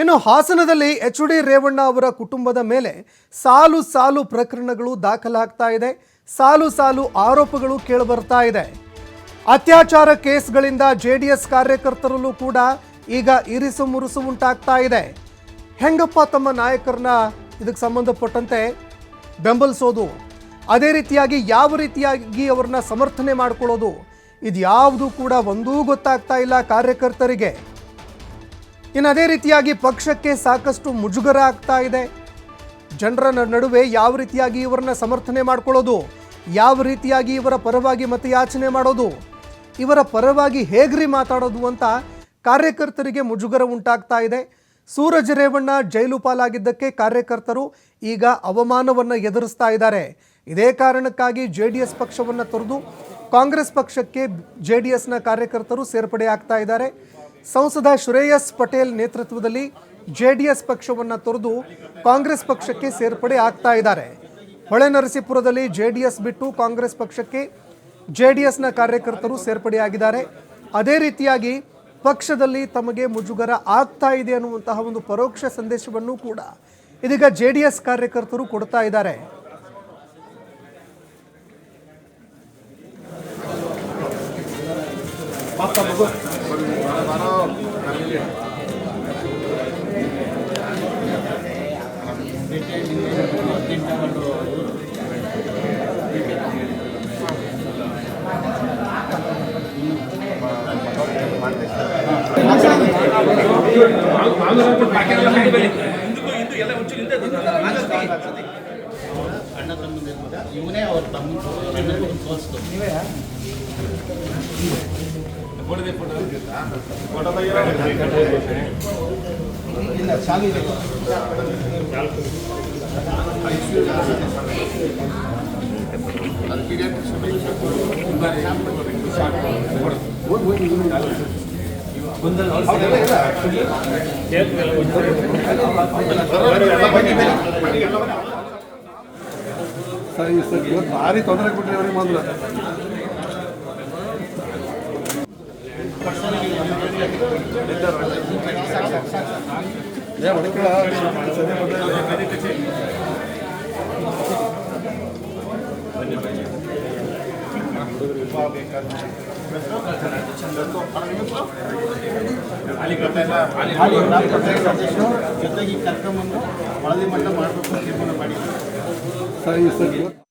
ಇನ್ನು ಹಾಸನದಲ್ಲಿ H D Revanna ಅವರ ಕುಟುಂಬದ ಮೇಲೆ ಸಾಲು ಸಾಲು ಪ್ರಕರಣಗಳು ದಾಖಲಾಗ್ತಾ ಇದೆ. ಸಾಲು ಸಾಲು ಆರೋಪಗಳು ಕೇಳಿಬರ್ತಾ ಇದೆ. ಅತ್ಯಾಚಾರ ಕೇಸ್ಗಳಿಂದ ಜೆ ಡಿ ಎಸ್ ಕಾರ್ಯಕರ್ತರಲ್ಲೂ ಕೂಡ ಈಗ ಇರಿಸು ಮುರುಸು ಉಂಟಾಗ್ತಾ ಇದೆ. ಹೆಂಗಪ್ಪ ತಮ್ಮ ನಾಯಕರನ್ನ ಇದಕ್ಕೆ ಸಂಬಂಧಪಟ್ಟಂತೆ ಬೆಂಬಲಿಸೋದು? ಅದೇ ರೀತಿಯಾಗಿ ಯಾವ ರೀತಿಯಾಗಿ ಅವ್ರನ್ನ ಸಮರ್ಥನೆ ಮಾಡ್ಕೊಳ್ಳೋದು? ಇದ್ಯಾವುದು ಕೂಡ ಒಂದೂ ಗೊತ್ತಾಗ್ತಾ ಇಲ್ಲ ಕಾರ್ಯಕರ್ತರಿಗೆ. ಇನ್ನು ಅದೇ ರೀತಿಯಾಗಿ ಪಕ್ಷಕ್ಕೆ ಸಾಕಷ್ಟು ಮುಜುಗರ ಆಗ್ತಾ ಇದೆ. ಜನರ ನಡುವೆ ಯಾವ ರೀತಿಯಾಗಿ ಇವರನ್ನ ಸಮರ್ಥನೆ ಮಾಡ್ಕೊಳ್ಳೋದು? ಯಾವ ರೀತಿಯಾಗಿ ಇವರ ಪರವಾಗಿ ಮತಯಾಚನೆ ಮಾಡೋದು? ಇವರ ಪರವಾಗಿ ಹೇಗ್ರಿ ಮಾತಾಡೋದು ಅಂತ ಕಾರ್ಯಕರ್ತರಿಗೆ ಮುಜುಗರ ಉಂಟಾಗ್ತಾ ಇದೆ. ಸೂರಜ್ ರೇವಣ್ಣ ಜೈಲು ಪಾಲಾಗಿದ್ದಕ್ಕೆ ಕಾರ್ಯಕರ್ತರು ಈಗ ಅವಮಾನವನ್ನು ಎದುರಿಸ್ತಾ ಇದ್ದಾರೆ. ಇದೇ ಕಾರಣಕ್ಕಾಗಿ ಜೆ ಡಿ ಎಸ್ ಪಕ್ಷವನ್ನು ತೊರೆದು ಕಾಂಗ್ರೆಸ್ ಪಕ್ಷಕ್ಕೆ ಜೆ ಡಿ ಎಸ್ನ ಕಾರ್ಯಕರ್ತರು ಸೇರ್ಪಡೆ ಆಗ್ತಾ ಇದ್ದಾರೆ. ಸಂಸದ ಶ್ರೇಯಸ್ ಪಟೇಲ್ ನೇತೃತ್ವದಲ್ಲಿ ಜೆ ಡಿ ಎಸ್ ಪಕ್ಷವನ್ನು ತೊರೆದು ಕಾಂಗ್ರೆಸ್ ಪಕ್ಷಕ್ಕೆ ಸೇರ್ಪಡೆ ಆಗ್ತಾ ಇದ್ದಾರೆ. ಹೊಳೆನರಸೀಪುರದಲ್ಲಿ ಜೆ ಡಿ ಎಸ್ ಬಿಟ್ಟು ಕಾಂಗ್ರೆಸ್ ಪಕ್ಷಕ್ಕೆ ಜೆ ಡಿ ಎಸ್ನ ಕಾರ್ಯಕರ್ತರು ಸೇರ್ಪಡೆಯಾಗಿದ್ದಾರೆ. ಅದೇ ರೀತಿಯಾಗಿ ಪಕ್ಷದಲ್ಲಿ ತಮಗೆ ಮುಜುಗರ ಆಗ್ತಾ ಇದೆ ಅನ್ನುವಂತಹ ಒಂದು ಪರೋಕ್ಷ ಸಂದೇಶವನ್ನು ಕೂಡ ಇದೀಗ ಜೆ ಡಿ ಎಸ್ ಕಾರ್ಯಕರ್ತರು ಕೊಡ್ತಾ ಇದ್ದಾರೆ. ఎందుకు ఇందు ఎలా వచ్చింది ಅಣ್ಣ ತಮ್ಮಂದಿರ್ಬೋದು ಇವನೇ ಅವ್ರ ತಮ್ಮ ಅಣ್ಣನ ತೋರಿಸ್ತು ಇಲ್ಲ ಚಾಲು ಇದೆ. ಸರಿ ಸರ್. ಇವತ್ತು ಭಾರಿ ತೊಂದರೆ ಕೊಟ್ಟರೆ ಅವ್ರಿಗೆ ಮೊದಲು ಏ ಸದಸ್ಯರು ಜೊತೆಗೆ ಕರ್ಕೊಂಬಂದು ವರದಿ ಮಟ್ಟ ಮಾಡಬೇಕು ಅಂತ ತೀರ್ಮಾನ ಮಾಡಿದ್ರು. ಸರಿ ಸರ್ ಇವತ್ತು